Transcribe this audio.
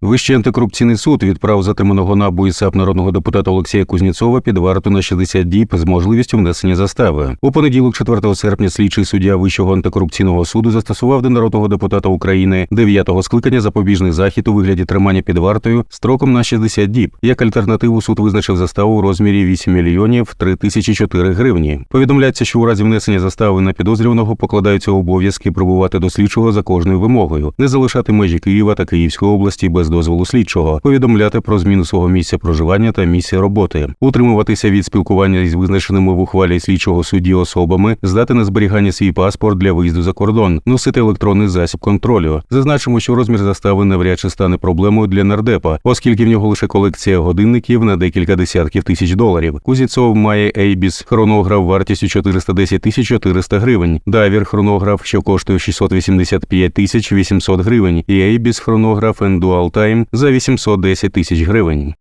Вищий антикорупційний суд відправив затриманого НАБУ і САП народного депутата Олексія Кузнєцова під варту на 60 діб з можливістю внесення застави. У понеділок, 4 серпня, слідчий суддя Вищого антикорупційного суду застосував до народного депутата України 9-го скликання запобіжний захід у вигляді тримання під вартою строком на 60 діб. Як альтернативу суд визначив заставу у розмірі 8 мільйонів 3 тисячі 4 гривні. Повідомляється, що у разі внесення застави на підозрюваного покладаються обов'язки прибувати до слідчого за кожною вимогою, не залишати межі Києва та Київської області без дозволу слідчого, повідомляти про зміну свого місця проживання та місця роботи, утримуватися від спілкування із визначеними в ухвалі слідчого судді особами, здати на зберігання свій паспорт для виїзду за кордон, носити електронний засіб контролю. Зазначимо, що розмір застави навряд чи стане проблемою для нардепа, оскільки в нього лише колекція годинників на декілька десятків тисяч доларів. Кузіцов має Ейбіс хронограф вартістю 410 тисяч 400 гривень, Дайвір хронограф, що коштує 685 тисяч 800 гривень, і Ейбіс хронограф Endual Time за 810 тисяч гривень.